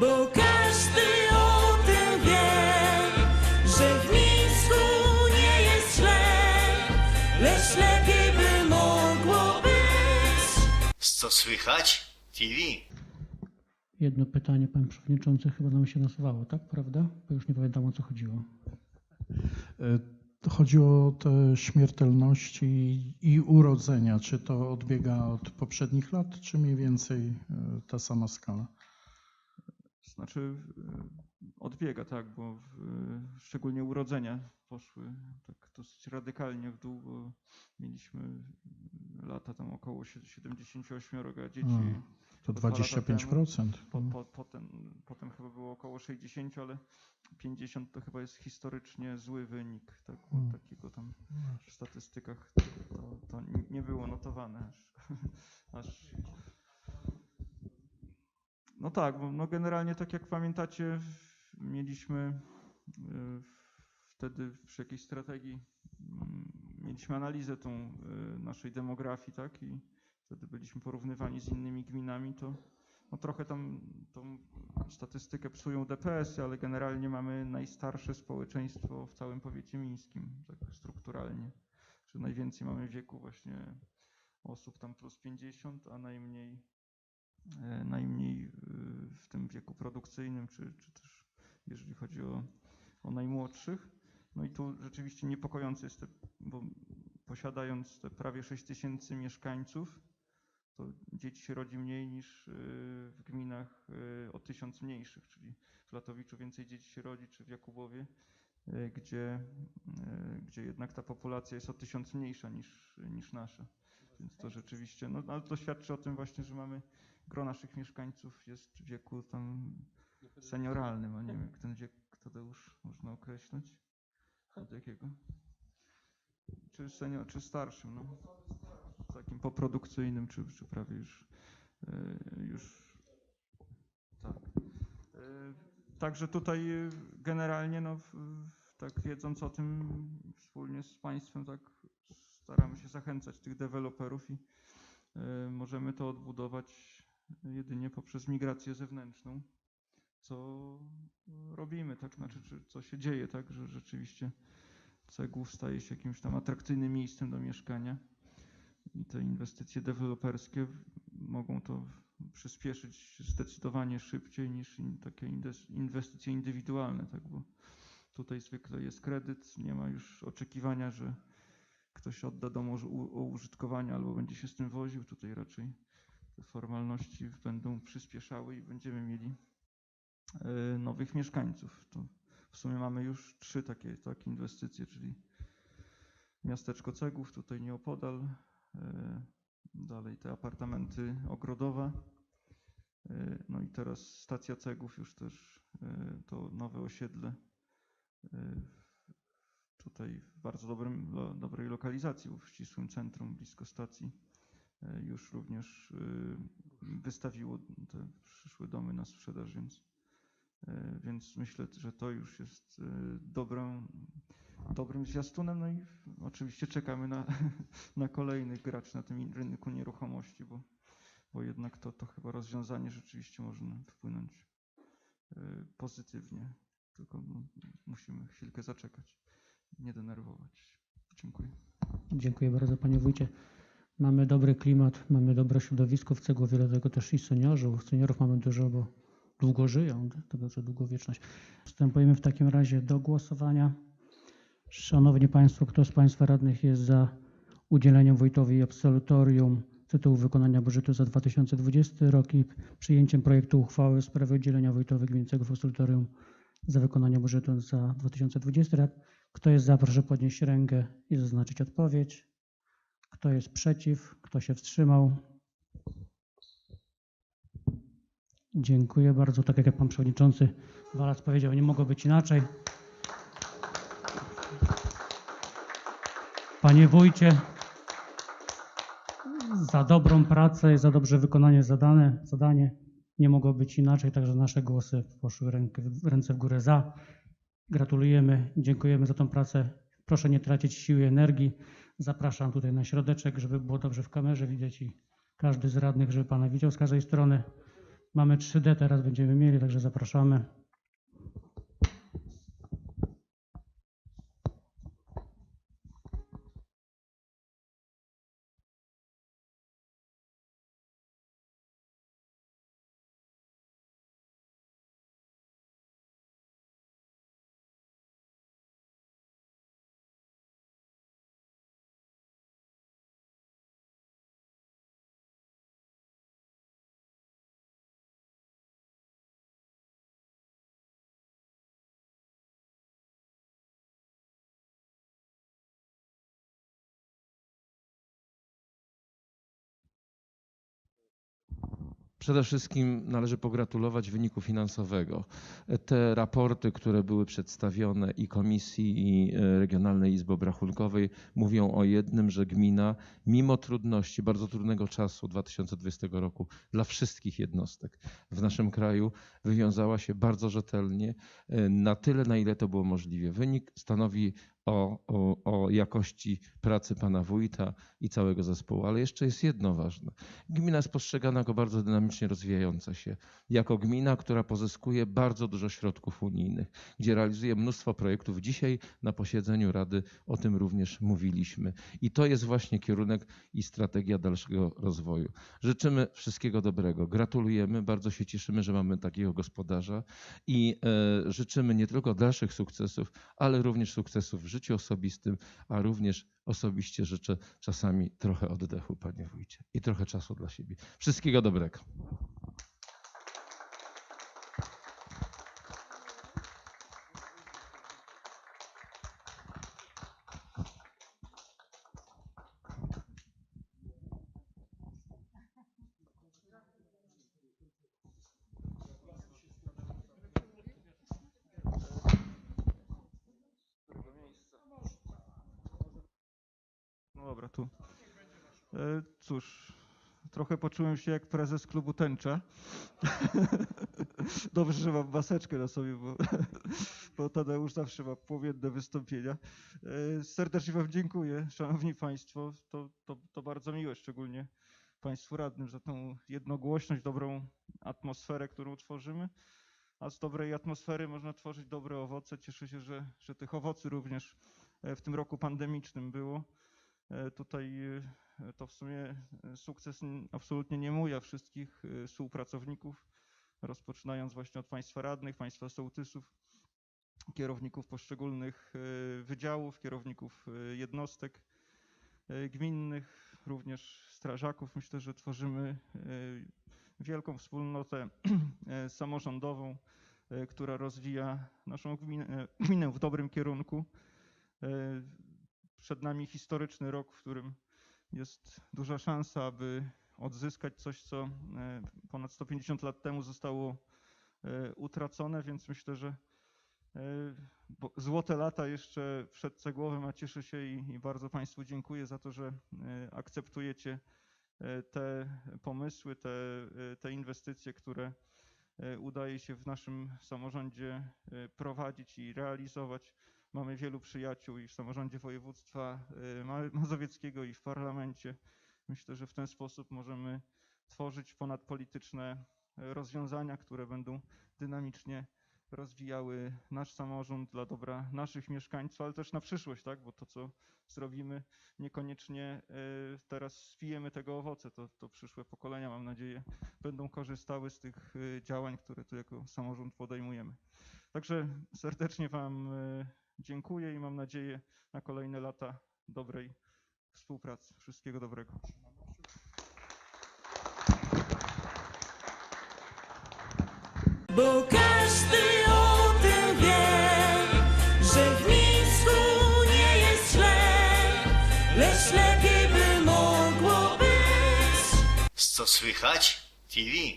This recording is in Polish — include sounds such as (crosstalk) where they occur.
Bo każdy o tym wie, że w Mińsku nie jest źle, lecz lepiej by mogło być. Co słychać? TV. Jedno pytanie, pan przewodniczący, chyba nam się nasuwało, tak? Prawda? Bo już nie pamiętam o co chodziło. E, Chodzi o te śmiertelności i urodzenia. Czy to odbiega od poprzednich lat, czy mniej więcej e, ta sama skala? Znaczy odbiega, tak, bo w, szczególnie urodzenia poszły tak dosyć radykalnie w dół, bo mieliśmy lata tam około sie- 78 dzieci. Mm, To dwa lata 25%. Po, po, potem, potem chyba było około 60, ale 50 to chyba jest historycznie zły wynik. Tak, bo Mm. takiego tam w statystykach to, to nie było notowane aż, (laughs) aż no tak, bo no generalnie tak jak pamiętacie, mieliśmy y, wtedy przy jakiejś strategii mm, mieliśmy analizę tą y, naszej demografii, tak? I wtedy byliśmy porównywani z innymi gminami, to no trochę tam tą statystykę psują DPS-y, ale generalnie mamy najstarsze społeczeństwo w całym powiecie mińskim, tak strukturalnie. Że najwięcej mamy wieku właśnie osób tam plus 50, a najmniej y, w tym wieku produkcyjnym, czy, czy też jeżeli chodzi o, o najmłodszych. No i tu rzeczywiście niepokojące jest, te, bo posiadając te prawie 6 tysięcy mieszkańców, to dzieci się rodzi mniej niż y, w gminach y, o tysiąc mniejszych, czyli w Latowiczu więcej dzieci się rodzi, czy w Jakubowie, y, gdzie, gdzie jednak ta populacja jest o tysiąc mniejsza niż, niż nasza. Więc to rzeczywiście, no ale to świadczy o tym właśnie, że mamy gro naszych mieszkańców jest w wieku tam senioralnym, a nie wiem (laughs) jak ten wiek Tadeusz można określić. Od jakiego? Czy senior, czy starszym, no. Takim poprodukcyjnym, czy, czy prawie już, e, już tak. E, Także tutaj e, generalnie, no, tak wiedząc o tym, wspólnie z państwem, tak staramy się zachęcać tych deweloperów i możemy to odbudować jedynie poprzez migrację zewnętrzną, co robimy, tak, znaczy, czy co się dzieje, tak, że rzeczywiście Cegłów staje się jakimś tam atrakcyjnym miejscem do mieszkania i te inwestycje deweloperskie mogą to przyspieszyć zdecydowanie szybciej niż takie inwestycje indywidualne, tak, bo tutaj zwykle jest kredyt, nie ma już oczekiwania, że ktoś odda dom o, użytkowanie albo będzie się z tym woził, tutaj raczej formalności będą przyspieszały i będziemy mieli e, nowych mieszkańców. To w sumie mamy już trzy takie, takie inwestycje, czyli miasteczko Cegłów, tutaj nieopodal, e, dalej te apartamenty Ogrodowa, e, no i teraz stacja Cegłów już też to nowe osiedle tutaj w bardzo dobrym, dobrej lokalizacji, w ścisłym centrum, blisko stacji. E, Już również e, wystawiło te przyszłe domy na sprzedaż, więc E, Więc myślę, że to już jest dobrą, dobrym zwiastunem. No i oczywiście czekamy na, (laughs) na kolejnych graczy na tym rynku nieruchomości, bo, bo jednak to, to chyba rozwiązanie rzeczywiście może wpłynąć pozytywnie. Tylko no, musimy chwilkę zaczekać, nie denerwować. Dziękuję. Dziękuję bardzo panie wójcie. Mamy dobry klimat, mamy dobre środowisko w Cegłowie, dlatego też i seniorów. Seniorów mamy dużo, bo długo żyją, dlatego że długowieczność. Wstępujemy w takim razie do głosowania. Szanowni Państwo, kto z Państwa radnych jest za udzieleniem wójtowi absolutorium tytułu wykonania budżetu za 2020 rok i przyjęciem projektu uchwały w sprawie udzielenia wójtowi gminy absolutorium za wykonanie budżetu za 2020 rok? Kto jest za, proszę podnieść rękę i zaznaczyć odpowiedź. Kto jest przeciw? Kto się wstrzymał? Dziękuję bardzo. Tak jak pan przewodniczący Walac powiedział, nie mogło być inaczej. Panie wójcie, za dobrą pracę i za dobrze wykonanie zadane, zadanie nie mogło być inaczej, także nasze głosy poszły ręce w górę za. Gratulujemy, dziękujemy za tą pracę. Proszę nie tracić siły i energii. Zapraszam tutaj na środeczek, żeby było dobrze w kamerze widać i każdy z radnych, żeby pana widział z każdej strony. Mamy 3D teraz będziemy mieli, także zapraszamy. Przede wszystkim należy pogratulować wyniku finansowego. Te raporty, które były przedstawione i Komisji, i e, Regionalnej Izby Obrachunkowej, mówią o jednym, że gmina, mimo trudności, bardzo trudnego czasu 2020 roku dla wszystkich jednostek w naszym kraju, wywiązała się bardzo rzetelnie, e, na tyle, na ile to było możliwe. Wynik stanowi o, o, o jakości pracy pana wójta i całego zespołu. Ale jeszcze jest jedno ważne. Gmina jest postrzegana jako bardzo dynamicznie rozwijająca się, jako gmina, która pozyskuje bardzo dużo środków unijnych, gdzie realizuje mnóstwo projektów. Dzisiaj na posiedzeniu Rady o tym również mówiliśmy. I to jest właśnie kierunek i strategia dalszego rozwoju. Życzymy wszystkiego dobrego. Gratulujemy, bardzo się cieszymy, że mamy takiego gospodarza i e, życzymy nie tylko dalszych sukcesów, ale również sukcesów w życiu osobistym, a również osobiście życzę czasami trochę oddechu, panie wójcie, i trochę czasu dla siebie. Wszystkiego dobrego. Dobra, tu. E, Cóż, trochę poczułem się jak prezes klubu Tęcza. (laughs) Dobrze, że mam maseczkę na sobie, bo, (laughs) bo Tadeusz zawsze ma płomienne wystąpienia. E, Serdecznie Wam dziękuję, Szanowni Państwo. To, to, to bardzo miłe, szczególnie Państwu radnym, za tą jednogłośność, dobrą atmosferę, którą tworzymy. A z dobrej atmosfery można tworzyć dobre owoce. Cieszę się, że, że tych owoców również e, w tym roku pandemicznym było. E, Tutaj e, to w sumie e, sukces absolutnie nie mój, a wszystkich współpracowników, rozpoczynając właśnie od Państwa radnych, Państwa sołtysów, kierowników poszczególnych wydziałów, kierowników jednostek gminnych, również strażaków. Myślę, że tworzymy wielką wspólnotę (clears throat) samorządową, która rozwija naszą gminę, gminę w dobrym kierunku. Przed nami historyczny rok, w którym jest duża szansa, aby odzyskać coś, co e, ponad 150 lat temu zostało e, utracone, więc myślę, że e, złote lata jeszcze przed Cegłowem, a cieszę się i, bardzo Państwu dziękuję za to, że akceptujecie te pomysły, te, te inwestycje, które udaje się w naszym samorządzie prowadzić i realizować. Mamy wielu przyjaciół i w samorządzie województwa y, Ma- mazowieckiego i w parlamencie. Myślę, że w ten sposób możemy tworzyć ponadpolityczne y, rozwiązania, które będą dynamicznie rozwijały nasz samorząd dla dobra naszych mieszkańców, ale też na przyszłość, tak? Bo to, co zrobimy, niekoniecznie y, teraz spijemy tego owoce. To, to przyszłe pokolenia, mam nadzieję, będą korzystały z tych działań, które tu jako samorząd podejmujemy. Także serdecznie Wam dziękuję i mam nadzieję na kolejne lata dobrej współpracy. Wszystkiego dobrego. Bo każdy o tym wie, że w Mińsku nie jest źle, lecz lepiej by mogło być. Co słychać? TV.